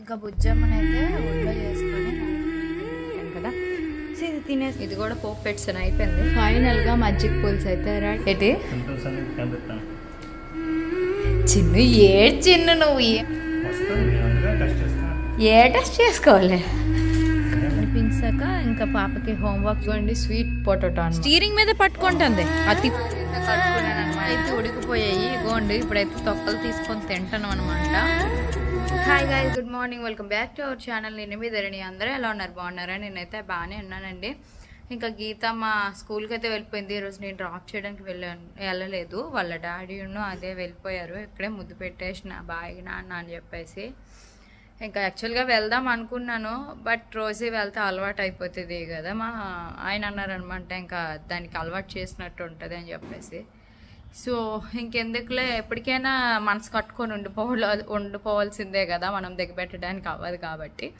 ఇంకా బుజ్జమ్మనైతే ఒళ్ళో చేసుకొని కదా. సో ఇది తినేసి ఇది కూడా పోపు పెట్టాను అయిపోయింది. ఫైనల్గా మజ్జిగ పులుసు అయితే రెడీ. ఏంటి? చిన్ను ఏ చిన్ను నువ్వు? ఏ- టెస్ట్ చేసుకోవాలి? అనిపించాక ఇంకా పాపకి హోంవర్క్ చూడండి స్వీట్ పొటాటో స్టీరింగ్ మీద పట్టుకుంటుంది. అతి అయితే ఉడికిపోయాయి. ఇగోండి ఇప్పుడైతే తొక్కలు తీసుకొని తింటాను అనమాట hi guy good morning welcome back to our channel నేను మీ ధరణి. అందరూ ఎలా ఉన్నారు? బాగున్నారా? నేనైతే బాగానే ఉన్నానండి. ఇంకా గీత మా స్కూల్కి అయితే వెళ్ళిపోయింది ఈరోజు నేను డ్రాప్ చేయడానికి వెళ్ళాను వెళ్ళలేదు. వాళ్ళ డాడీ ఉన్ను అదే వెళ్ళిపోయారు. ఇక్కడే ముద్దు పెట్టేసిన. బాయ్ నాన్న అని చెప్పేసి. ఇంకా యాక్చువల్గా వెళ్దాం అనుకున్నాను. బట్ రోజే వెళ్తే అలవాటు అయిపోతుంది కదా మా ఆయన అన్నారనమాట. ఇంకా దానికి అలవాటు చేసినట్టు ఉంటుంది అని చెప్పేసి. సో ఇంకెందుకులే ఎప్పటికైనా మనసు కట్టుకొని ఉండిపోవాలి ఉండిపోవాల్సిందే కదా మనం దిగబెట్టడానికి అవ్వదు కాబట్టి.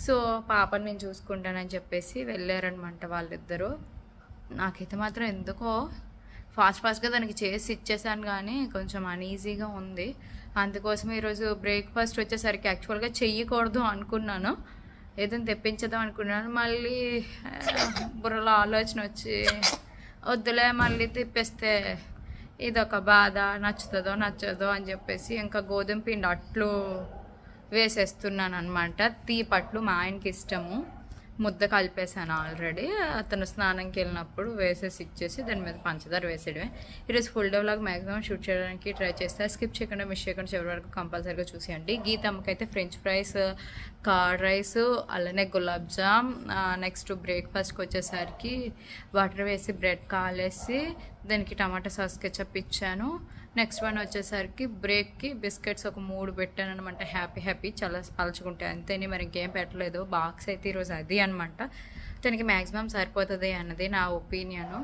సో పాపని నేను చూసుకుంటానని చెప్పేసి వెళ్ళారనమాట వాళ్ళిద్దరూ. నాకైతే మాత్రం ఎందుకో ఫాస్ట్ ఫాస్ట్గా దానికి చేసి ఇచ్చేసాను కానీ కొంచెం అన్ఈజీగా ఉంది. అందుకోసం ఈరోజు బ్రేక్ఫాస్ట్ వచ్చేసరికి యాక్చువల్గా చెయ్యకూడదు అనుకున్నాను. ఏదైనా తెప్పించేద్దాం అనుకున్నాను. మళ్ళీ బుర్రలో ఆలోచన వచ్చి వద్దులే మళ్ళీ తిప్పేస్తే ఇదొక బాధ నచ్చుతుందో నచ్చదో అని చెప్పేసి ఇంకా గోధుమ పిండి అట్లు వేసేస్తున్నాను అనమాట తీపట్లు మా ఆయనకి ఇష్టము ముద్ద కలిపేసాను ఆల్రెడీ. అతను స్నానంకి వెళ్ళినప్పుడు వేసేసి ఇచ్చేసి దాని మీద పంచదార వేసేయడమే. ఈరోజు full day vlog maximum shoot చేయడానికి ట్రై చేస్తే. స్కిప్ చేయకుండా మిస్ చేయకుండా చివరి వరకు కంపల్సరీగా చూసేయండి. గీతమ్మకైతే ఫ్రెంచ్ ఫ్రైస్ కర్డ్ రైస్ అలానే గులాబ్ జామ్ నెక్స్ట్ బ్రేక్ఫాస్ట్కి వచ్చేసరికి వాటర్ వేసి బ్రెడ్ కాలేసి దానికి టమాటా సాస్ కెచప్ ఇచ్చాను. నెక్స్ట్ వన్ వచ్చేసరికి బ్రేక్కి బిస్కెట్స్ ఒక మూడు పెట్టాను అనమాట హ్యాపీ హ్యాపీ చాలా పలుచుకుంటాయి అంతేని మరి ఇంకేం పెట్టలేదు. బాక్స్ అయితే ఈరోజు అది అనమాట దానికి మ్యాక్సిమం సరిపోతుంది అన్నది నా ఒపీనియను.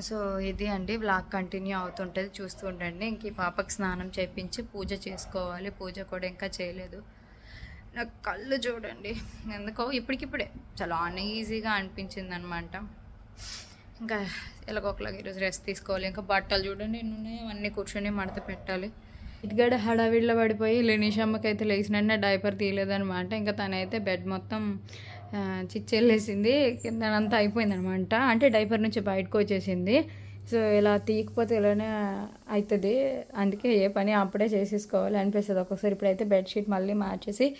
సో ఇది అండి. బ్లాగ్ కంటిన్యూ అవుతుంటుంది. చూస్తూ ఉండండి. ఇంక ఈ స్నానం చేయించి పూజ చేసుకోవాలి. పూజ కూడా ఇంకా చేయలేదు. నాకు కళ్ళు చూడండి. ఎందుకో ఇప్పటికిప్పుడే. చాలా అన్ఈజీగా అనిపించింది అనమాట ఇంకా ఎలాగొకలాగా ఈరోజు రెస్ట్ తీసుకోవాలి. ఇంకా బట్టలు చూడండి ఎన్ని అవన్నీ కూర్చొని మడత పెట్టాలి. ఇటుగడ హడావిడిలో పడిపోయి లెనీషమ్మకి అయితే లేచినట్టు డైపర్ తీయలేదనమాట. ఇంకా తనైతే బెడ్ మొత్తం ఆ, చిచ్చెళ్ళేసింది. కిందనంతా అయిపోయిందనమాట. అంటే డైపర్ నుంచి బయటకు వచ్చేసింది. సో ఇలా తీయకపోతే ఇలానే అవుతుంది అందుకే ఏ పని అప్పుడే చేసేసుకోవాలి అనిపిస్తుంది. ఒక్కొక్కసారి ఇప్పుడైతే బెడ్షీట్ మళ్ళీ మార్చేసి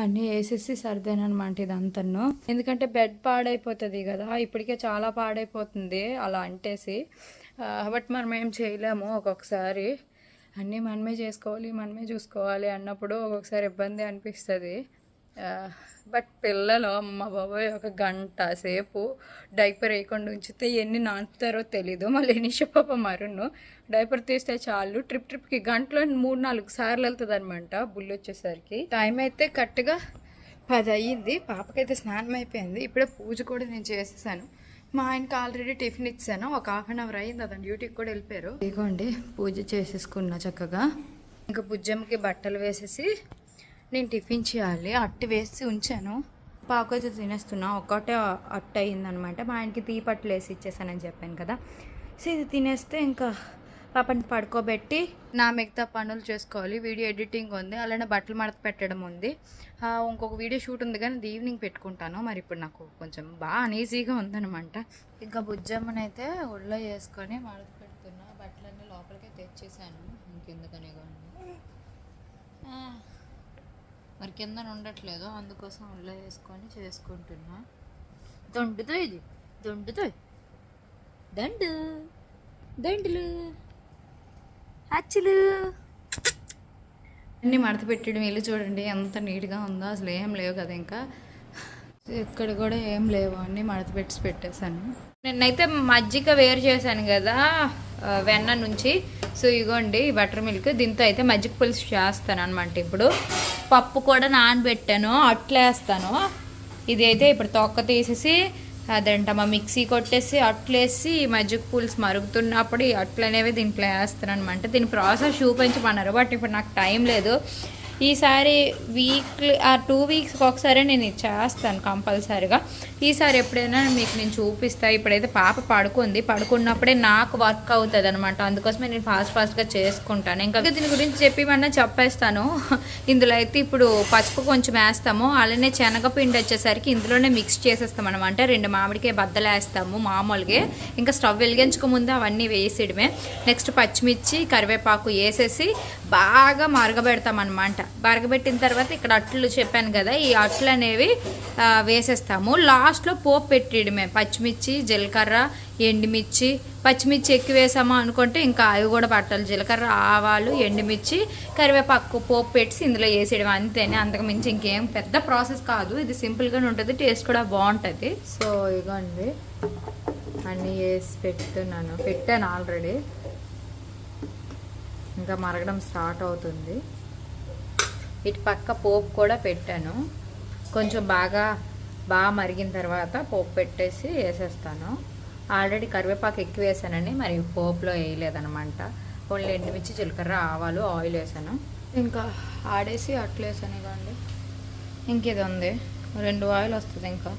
అన్నీ వేసేసి సర్దాను అనమాట ఇదంతను. ఎందుకంటే బెడ్ పాడైపోతుంది కదా ఇప్పటికే చాలా పాడైపోతుంది అలా అంటేసి. బట్ మనం ఏం చేయలేము ఒక్కొక్కసారి. అన్నీ మనమే చేసుకోవాలి మనమే చూసుకోవాలి అన్నప్పుడు ఒక్కొక్కసారి ఇబ్బంది అనిపిస్తుంది. బట్ పిల్లలు అమ్మ బాబాయ్ ఒక గంట సేపు డైపర్ వేయకుండా ఉంచితే ఎన్ని నానుతారో తెలీదు. మళ్ళీ నిష పాప మరును డైపర్ తీస్తే చాలు. ట్రిప్ ట్రిప్కి గంటలో మూడు నాలుగు సార్లు వెళ్తుంది అనమాట బుల్లు వచ్చేసరికి. టైం అయితే కరెక్ట్గా పది అయ్యింది. పాపకైతే స్నానం అయిపోయింది. ఇప్పుడే పూజ కూడా నేను చేసేసాను. మా ఆయనకి ఆల్రెడీ టిఫిన్ ఇచ్చాను. ఒక హాఫ్ అన్ అవర్ అయింది అతను డ్యూటీకి కూడా వెళ్ళిపోయారు. ఇదిగోండి పూజ చేసేసుకున్నా చక్కగా. ఇంకా బుజ్జమ్మకి బట్టలు వేసేసి నేను టిఫిన్ చేయాలి. అట్టి వేసి ఉంచాను. పాకైతే తినేస్తున్నా. ఒకటే అట్ట అయిందనమాట మా ఆయనకి తీపట్లు వేసి ఇచ్చేసానని చెప్పాను కదా. సో ఇది తినేస్తే ఇంకా పాపని పడుకోబెట్టి నా మిగతా పనులు చేసుకోవాలి. వీడియో ఎడిటింగ్ ఉంది. అలానే బట్టలు మడత పెట్టడం ఉంది. ఇంకొక వీడియో షూట్ ఉంది కానీ అది ఈవినింగ్ పెట్టుకుంటాను. మరి ఇప్పుడు నాకు కొంచెం బాగా అనీజీగా ఉందనమాట. ఇంకా బుజ్జమ్మనైతే ఒళ్ళో వేసుకొని మడత పెడుతున్నా. బట్టలన్నీ లోపలికే తెచ్చేసాను. ఇంకెందుకనే కానీ. మరి కింద ఉండట్లేదు అందుకోసం ఒళ్ళో వేసుకొని చేసుకుంటున్నా. దొండుతో ఇది. దొండుతో. దండు. దండులు. అచ్చులు అన్ని మడత పెట్టడం ఇల్లు చూడండి ఎంత నీట్గా ఉందో. అసలు ఏం లేవు కదా ఇంకా. ఇక్కడ కూడా ఏం లేవు. అన్నీ మడత పెట్టి పెట్టేశాను. నేనైతే మజ్జిగ వేరు చేశాను కదా. వెన్న నుంచి. సో ఇగోండి బటర్ మిల్క్. దీంతో అయితే మజ్జిగ పులుసు చేస్తాను అనమాట ఇప్పుడు. పప్పు కూడా నానబెట్టాను అట్లేస్తాను. ఇది అయితే ఇప్పుడు తొక్క తీసేసి అదేంటమ్మా మిక్సీ కొట్టేసి అట్లేసి మజ్జిగ పులుసు మరుగుతున్నప్పుడు ఈ అట్లు అనేవి దీంట్లో వేస్తాను అనమాట దీని ప్రాసెస్ చూపించమన్నారు బట్ ఇప్పుడు నాకు టైం లేదు. ఈసారి వీక్లీ ఆ టూ వీక్స్కి ఒకసారి నేను ఇది చేస్తాను కంపల్సరీగా. ఈసారి ఎప్పుడైనా మీకు నేను చూపిస్తా. ఇప్పుడైతే పాప పడుకుంది. పడుకున్నప్పుడే నాకు వర్క్ అవుతుంది అనమాట అందుకోసమే నేను ఫాస్ట్ ఫాస్ట్గా చేసుకుంటాను. ఇంకా దీని గురించి చెప్పిమన్నా చెప్పేస్తాను. ఇందులో అయితే ఇప్పుడు పసుపు కొంచెం వేస్తాము. అలానే శనగపిండి వచ్చేసరికి ఇందులోనే మిక్స్ చేసేస్తాం అనమాట రెండు మామిడికాయ బద్దలు వేస్తాము మామూలుగా. ఇంకా స్టవ్ వెలిగించక ముందు అవన్నీ వేసేయడమే. నెక్స్ట్ పచ్చిమిర్చి కరివేపాకు వేసేసి బాగా మరగబెడతాం అనమాట మరగబెట్టిన తర్వాత ఇక్కడ అట్లు చెప్పాను కదా ఈ అట్లు అనేవి వేసేస్తాము. లాస్ట్లో పోపు పెట్టేయడమే. పచ్చిమిర్చి జీలకర్ర ఎండుమిర్చి. పచ్చిమిర్చి ఎక్కువ వేసామా అనుకుంటే ఇంకా అవి కూడా పట్టాలి. జీలకర్ర ఆవాలు ఎండుమిర్చి కరివేపాకు పోపు పెట్టి ఇందులో వేసేయడం అంతేనే. అంతకు మించి ఇంకేం పెద్ద ప్రాసెస్ కాదు. ఇది సింపుల్గానే ఉంటుంది టేస్ట్ కూడా బాగుంటుంది. సో ఇగోండి. అన్నీ వేసి పెడుతున్నాను పెట్టాను ఆల్రెడీ. ఇంకా మరగడం స్టార్ట్ అవుతుంది. ఇటు పక్క పోపు కూడా పెట్టాను. కొంచెం బాగా బాగా మరిగిన తర్వాత పోపు పెట్టేసి వేసేస్తాను. ఆల్రెడీ కరివేపాకు ఎక్కువ వేసానండి మరి పోపులో వేయలేదనమాట ఓన్లీ ఎండుమిర్చి జీలకర్ర ఆవాలు ఆయిల్ వేసాను. ఇంకా ఆడేసి అట్లు వేసాను ఇవ్వండి ఇంకేది ఉంది. రెండు ఆయిల్ వస్తుంది ఇంకా.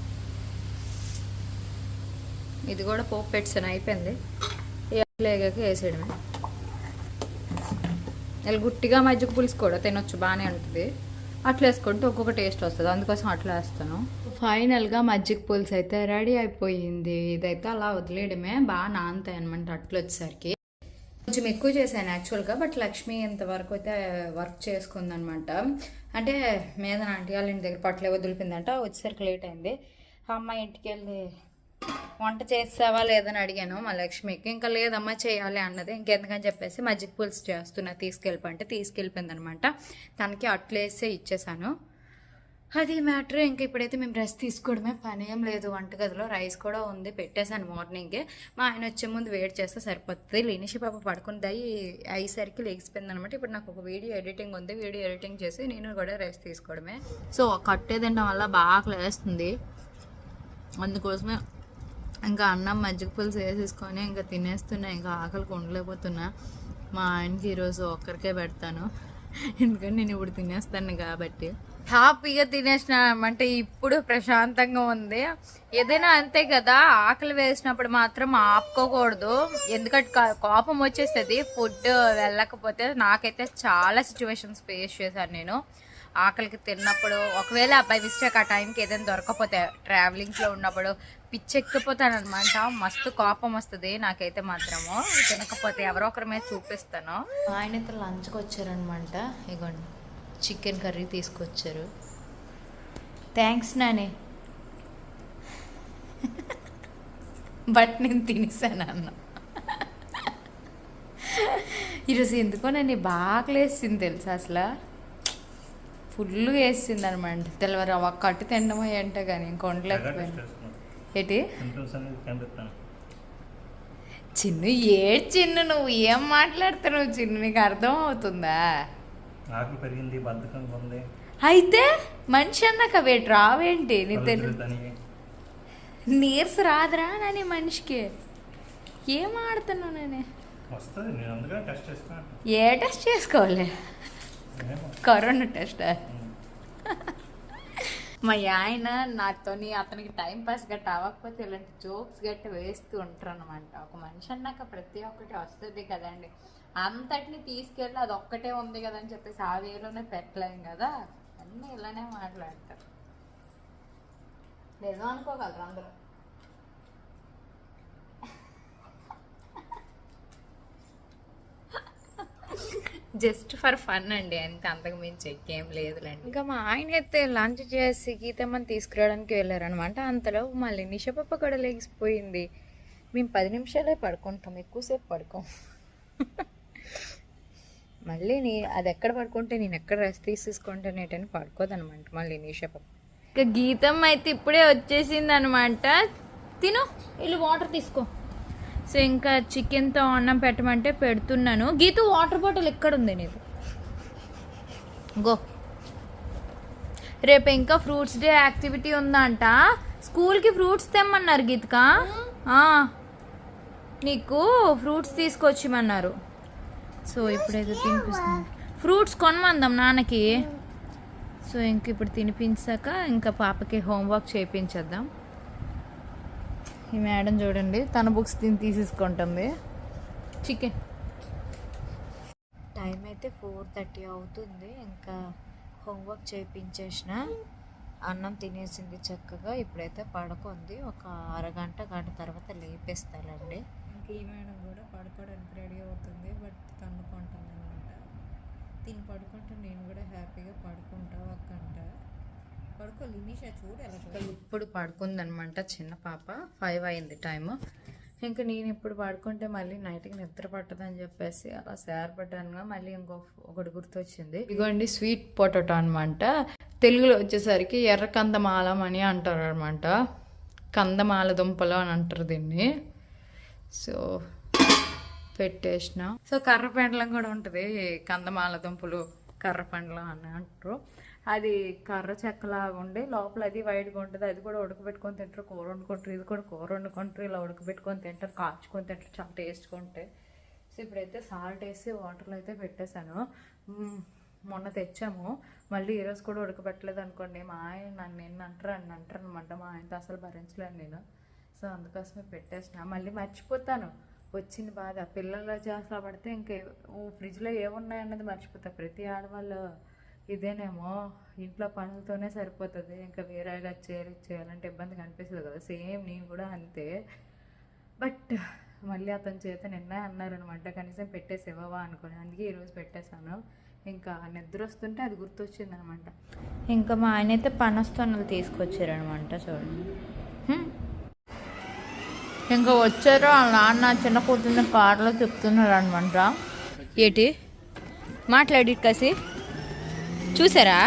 ఇది కూడా పోపు పెట్టాను అయిపోయింది. ఈ అట్లు వేగాక వేసేయడమే. ఇలా గుట్టిగా మజ్జిగ పులుసు కూడా తినొచ్చు బాగానే ఉంటుంది. అట్లా వేసుకుంటే ఒక్కొక్క టేస్ట్ వస్తుంది. అందుకోసం అట్లా వేస్తాను. ఫైనల్గా మజ్జిగ పులుసు అయితే రెడీ అయిపోయింది. ఇదైతే అలా వదిలేయడమే. బాగా నానుతాయి అనమాట అట్లు వచ్చేసరికి. కొంచెం ఎక్కువ చేశాను యాక్చువల్గా బట్ లక్ష్మి ఇంతవరకు అయితే వర్క్ చేసుకుందనమాట అంటే మీద ఆంటీ వాళ్ళ ఇంటి దగ్గర పట్లే వదిలిపోయిందంట. వచ్చేసరికి లేట్ అయింది. అమ్మ ఇంటికి వెళ్ళి వంట చేసావా లేదని అడిగాను మా లక్ష్మికి ఇంకా లేదమ్మా చేయాలి అన్నది. ఇంకెందుకని చెప్పేసి మజ్జిగ పులుసు చేస్తున్నా. తీసుకెళ్ళిపోంటే తీసుకెళ్ళిపోయింది అనమాట తనకి అట్లేసే ఇచ్చేసాను. అది మ్యాటర్. ఇంకా ఇప్పుడైతే మేము రెస్ట్ తీసుకోవడమే పని. ఏం లేదు. వంటగదిలో రైస్ కూడా ఉంది. పెట్టేశాను మార్నింగే. మా ఆయన వచ్చే ముందు వెయిట్ చేస్తే సరిపోతుంది. లినిషి పాప పడుకుంది. అయ్యి అయ్యేసరికి లేచిపోయింది అనమాట ఇప్పుడు నాకు ఒక వీడియో ఎడిటింగ్ ఉంది. వీడియో ఎడిటింగ్ చేసి నేను కూడా రెస్ట్ తీసుకోవడమే. సో కట్టే తినడం వల్ల బాగా లేస్తుంది. అందుకోసమే ఇంకా అన్నం మజ్జిగ పులుసు వేసేసుకొని ఇంకా తినేస్తున్నా ఇంకా ఆకలికి ఉండలేకపోతున్నా. మా ఆయనకి ఈరోజు ఒక్కరికే పెడతాను. ఎందుకంటే నేను ఇప్పుడు తినేస్తాను కాబట్టి. హ్యాపీగా తినేసిన అంటే ఇప్పుడు ప్రశాంతంగా ఉంది. ఏదైనా అంతే కదా ఆకలి వేసినప్పుడు మాత్రం ఆపుకోకూడదు. ఎందుకంటే కా- కోపం వచ్చేస్తుంది. ఫుడ్ వెళ్ళకపోతే నాకైతే చాలా సిచ్యువేషన్స్ ఫేస్ చేశాను నేను. ఆకలికి తిన్నప్పుడు ఒకవేళ అబ్బాయి మిస్టేక్ ఆ టైంకి ఏదైనా దొరకపోతే ట్రావెలింగ్స్లో ఉన్నప్పుడు పిచ్చెక్కిపోతాను అనమాట మస్తు కోపం వస్తుంది నాకైతే మాత్రము. తినకపోతే ఎవరో ఒకరి మీద చూపిస్తాను. ఆయన అయితే లంచ్కి వచ్చారనమాట ఇగోండి చికెన్ కర్రీ తీసుకొచ్చారు. థ్యాంక్స్ నానే. బట్ నేను తినేసాను అన్న. ఈరోజు ఎందుకో నన్ను బాగా లేసింది తెలుసా అసలు? ఫుల్గా వేసింది అనమాట తెల్లవారు ఒక కట్టు తినడమో ఏంటో కానీ ఇంకొండలేకపోయాను. ఏంటి? చిన్ను ఏడు చిన్ను? నువ్వు ఏం మాట్లాడుతున్నావు చిన్ను? నీకు అర్థం అవుతుందా? ఆకలి పెరిగింది బద్ధకంగా ఉంది. అయితే మనిషి అన్నాక వేటి రావేంటి? నీ కళ్ళు తెలు తిరుగుతాయి. నీరస రాదురా నాని మనిషికి. ఏం ఆడుతున్నావు నేనే? ఏ టెస్ట్ చేసుకోవాలి? కరోనా టెస్ట్ మా ఆయన నాతోని అతనికి టైం పాస్ గట్ట అవ్వకపోతే ఇలాంటి జోక్స్ గట్ట వేస్తూ ఉంటారు అనమాట ఒక మనిషి అన్నాక ప్రతి ఒక్కటి వస్తుంది కదండి. అంతటిని తీసుకెళ్ళి అది ఒక్కటే ఉంది కదా అని చెప్పేసి ఆ వేలోనే పెట్టలేం కదా. అన్నీ ఇలానే మాట్లాడతారు. నిజం అనుకోగలరు అందరూ? జస్ట్ ఫర్ ఫన్ అండి అంతే. అంతకు మించి ఎక్కేం లేదులేండి. ఇంకా మా ఆయన అయితే లంచ్ చేసి గీతమ్మని తీసుకురావడానికి వెళ్ళారనమాట అంతలో మళ్ళీ నిషపప్ప కూడా లేచిపోయింది. మేము పది నిమిషాలే పడుకుంటాం ఎక్కువసేపు పడుకోం. మళ్ళీ నీ అది ఎక్కడ పడుకుంటే నేను ఎక్కడ రెస్ట్ తీసేసుకుంటే నేటని పడుకోదనమాట మళ్ళీ నిషపప్ప ఇంకా గీతమ్మ అయితే ఇప్పుడే వచ్చేసింది అనమాట తిను ఇల్లు వాటర్ తీసుకో. సో ఇంకా చికెన్తో అన్నం పెట్టమంటే పెడుతున్నాను. గీతు వాటర్ బాటిల్ ఎక్కడుంది ఉంది గో. రేపు ఇంకా ఫ్రూట్స్ డే యాక్టివిటీ ఉందంట. స్కూల్కి ఫ్రూట్స్ తెమ్మన్నారు గీతిక. నీకు ఫ్రూట్స్ తీసుకొచ్చిమన్నారు. సో ఇప్పుడైతే తినిపిస్తుంది. ఫ్రూట్స్ కొనమందాం నాన్నకి. సో ఇంక ఇప్పుడు తినిపించాక ఇంకా పాపకి హోంవర్క్ చేయించేద్దాం. ఈ మేడం చూడండి తన బుక్స్ తిని తీసేసుకుంటుంది. చికెన్. టైం అయితే ఫోర్ థర్టీ అవుతుంది ఇంకా హోంవర్క్ చేయించేసిన అన్నం తినేసింది చక్కగా ఇప్పుడైతే పడుకుంది. ఒక అరగంట గంట తర్వాత లేపేస్తానండి ఇంక ఈ మేడం కూడా పడుకోవడానికి రెడీ అవుతుంది బట్ తన్నుకుంటుంది అనమాట. తిని పడుకుంటే నేను కూడా హ్యాపీగా పడుకుంటా ఒక గంట. పడుకో చూడు ఎలా ఇప్పుడు పడుకుందనమాట చిన్న పాప. ఫైవ్ అయింది టైము ఇంకా నేను ఇప్పుడు పడుకుంటే మళ్ళీ నైట్కి నిద్ర పట్టదని చెప్పేసి అలా సేరపడ్డానుగా మళ్ళీ ఇంకో ఒకటి గుర్తొచ్చింది. ఇదిగోండి స్వీట్ పొటాటో అనమాట తెలుగులో వచ్చేసరికి ఎర్ర కందమాలం అని అంటారు అనమాట కందమాల దుంపలు అని అంటారు దీన్ని. సో పెట్టేసిన. సో కర్ర పెండలం కూడా ఉంటుంది. కందమాల దుంపలు. కర్ర పండ్లు అని అంటారు. అది కర్ర చెక్కలాగా ఉండి లోపల అది వైట్గా ఉంటుంది. అది కూడా ఉడకబెట్టుకొని తింటారు. కూర వండుకుంటారు. ఇది కూడా కూర వండుకుంటారు. ఇలా ఉడకబెట్టుకొని తింటారు. కాల్చుకొని తింటారు. చాలా టేస్ట్గా ఉంటాయి. సో ఇప్పుడైతే సాల్ట్ వేసి వాటర్లో అయితే పెట్టేశాను. మొన్న తెచ్చాము. మళ్ళీ ఈరోజు కూడా ఉడకబెట్టలేదు అనుకోండి. మా ఆయన నన్ను నిన్న అంటారు అని అంటారు అనమాట మా ఆయనతో అసలు భరించలేను నేను. సో అందుకోసమే పెట్టేసిన. మళ్ళీ మర్చిపోతాను. వచ్చిన బాధ. పిల్లలు చేస్తా పడితే ఇంకా ఫ్రిడ్జ్లో ఏమున్నాయన్నది మర్చిపోతా. ప్రతి ఆడవాళ్ళు ఇదేనేమో ఇంట్లో పనులతోనే సరిపోతుంది. ఇంకా వేరేగా చేయాలి చేయాలంటే ఇబ్బంది కనిపిస్తుంది కదా. సేమ్ నేను కూడా అంతే. బట్ మళ్ళీ అతని చేత నిన్న అన్నారనమాట. కనీసం పెట్టేసేవా అనుకుని. అందుకే ఈరోజు పెట్టేశాను. ఇంకా నిద్ర వస్తుంటే అది గుర్తొచ్చింది అనమాట ఇంకా మా ఆయన అయితే పనస్తోనలు తీసుకొచ్చారనమాట చూడండి. ఇంకా వచ్చారు వాళ్ళ నాన్న చిన్న కూతుర్ని కారులో చెప్తున్నారు అనమాట ఏటి? మాట్లాడి కసి? చూసారా?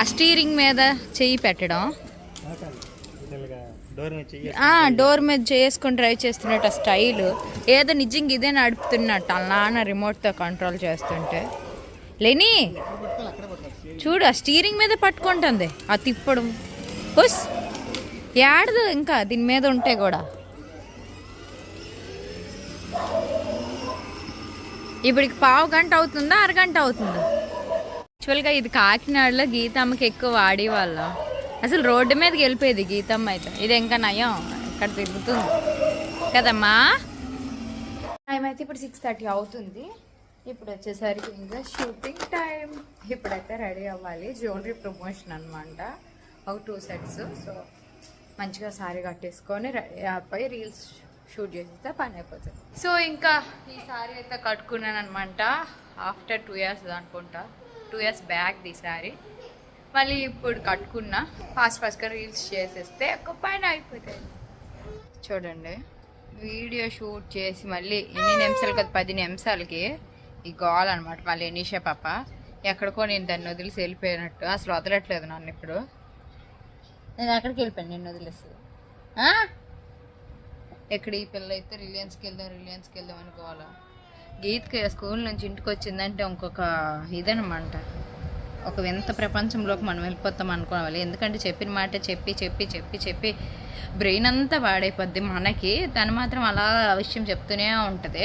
ఆ స్టీరింగ్ మీద చెయ్యి పెట్టడం. డోర్ మీద చేసుకుని చేసుకొని డ్రైవ్ చేస్తున్నట్టు ఆ స్టైల్ ఏదో నిజంగా ఇదే నడుపుతున్నట్టు వాళ్ళ నాన్న రిమోట్తో కంట్రోల్ చేస్తుంటే. లేని చూడు ఆ స్టీరింగ్ మీద పట్టుకుంటుంది. ఆ తిప్పడం. హుస్ ఏడదు ఇంకా దీని మీద ఉంటే కూడా. ఇప్పటికి పావు గంట అవుతుందా అరగంట అవుతుందా? యాక్చువల్గా ఇది కాకినాడలో గీతమ్మకి ఎక్కువ వాడేవాళ్ళ. అసలు రోడ్డు మీదకి వెళ్ళిపోయేది గీతమ్మ అయితే. ఇది ఇంకా నయం. ఇక్కడ తిరుగుతుంది. కదమ్మా? టైం అయితే ఇప్పుడు సిక్స్ థర్టీ అవుతుంది. ఇప్పుడు వచ్చేసరికి ఇంకా షూటింగ్ టైం ఇప్పుడైతే రెడీ అవ్వాలి. జ్యువెలరీ ప్రమోషన్ అనమాట ఒక టూ సెట్స్ సో మంచిగా సారీ కట్టేసుకొని రెడీ అయిపోయి రీల్స్ షూట్ చేసేస్తే పని అయిపోతుంది. సో ఇంకా ఈ సారీ అయితే కట్టుకున్నాను అనమాట ఆఫ్టర్ టూ ఇయర్స్ అనుకుంటా. Two years back the sari. మళ్ళీ ఇప్పుడు కట్టుకున్నా. ఫాస్ట్ ఫాస్ట్గా రీల్స్ చేసేస్తే ఒక పైన అయిపోతుంది చూడండి. వీడియో షూట్ చేసి మళ్ళీ ఎన్ని నిమిషాలు కదా? పది నిమిషాలకి ఈ గోల్ అనమాట మళ్ళీ ఎనీషా పాప. ఎక్కడికో నేను దాన్ని వదిలేసి వెళ్ళిపోయినట్టు. అసలు వదలట్లేదు నన్ను ఇప్పుడు. నేను ఎక్కడికి వెళ్ళిపోయాను? నిన్ను వదిలేసి. ఆ? ఎక్కడ ఈ పిల్ల అయితే రిలయన్స్కి వెళ్దాం రిలయన్స్కి వెళ్దాం అనుకోవాలా? గీత్కి స్కూల్ నుంచి ఇంటికి వచ్చిందంటే ఇంకొక ఇదనమాట. ఒక వింత ప్రపంచంలోకి మనం వెళ్ళిపోతాం అనుకోవాలి. ఎందుకంటే చెప్పిన మాట చెప్పి చెప్పి చెప్పి చెప్పి బ్రెయిన్ అంతా పాడైపోద్ది మనకి. తను మాత్రం అలా విషయం చెప్తూనే ఉంటుంది.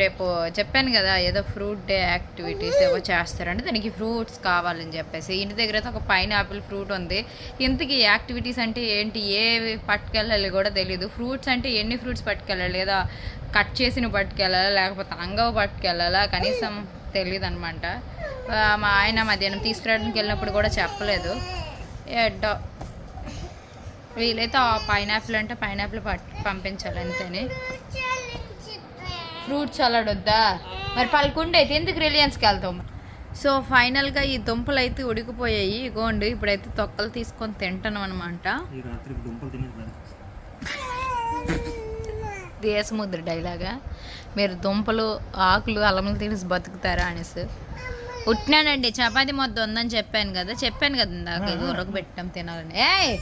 రేపు చెప్పాను కదా ఏదో ఫ్రూట్ డే యాక్టివిటీస్ ఏవో చేస్తారంటే దానికి ఫ్రూట్స్ కావాలని చెప్పేసి. ఇంటి దగ్గర అయితే ఒక పైన్ ఫ్రూట్ ఉంది. ఇంతకీ యాక్టివిటీస్ అంటే ఏంటి? ఏవి పట్టుకెళ్ళాలి కూడా తెలియదు ఫ్రూట్స్ అంటే ఎన్ని ఫ్రూట్స్ పట్టుకెళ్ళాలి? లేదా కట్ చేసిన పట్టుకెళ్ళాలా? లేకపోతే అంగవ పట్టుకెళ్ళాలా? కనీసం తెలియదు అనమాట మా ఆయన మధ్యాహ్నం తీసుకురావడానికి వెళ్ళినప్పుడు కూడా చెప్పలేదు. ఎడ్డో వీలైతే ఆ పైనాపిల్ అంటే పైనాపిల్ పట్ పంపించాలి అంతేనే. ఫ్రూట్స్ సలాడ్ వద్దా? మరి పలుకుండే అయితే ఎందుకు రిలయన్స్కి వెళ్తాం సో ఫైనల్గా ఈ దుంపలు అయితే ఉడికిపోయాయి. ఇగోండి ఇప్పుడైతే తొక్కలు తీసుకొని తింటాను అనమాట ఈ రాత్రి దుంపలు తినేది దేశముద్ర డైలాగా. మీరు దుంపలు ఆకులు అల్లములు తినేసి బతుకుతారా అనేసి. ఉట్టినానండి చపాతి మొద్ద ఉందని చెప్పాను కదా. చెప్పాను కదా ఇందాక ఇది ఉడకబెట్టాం తినాలని. ఏయ్!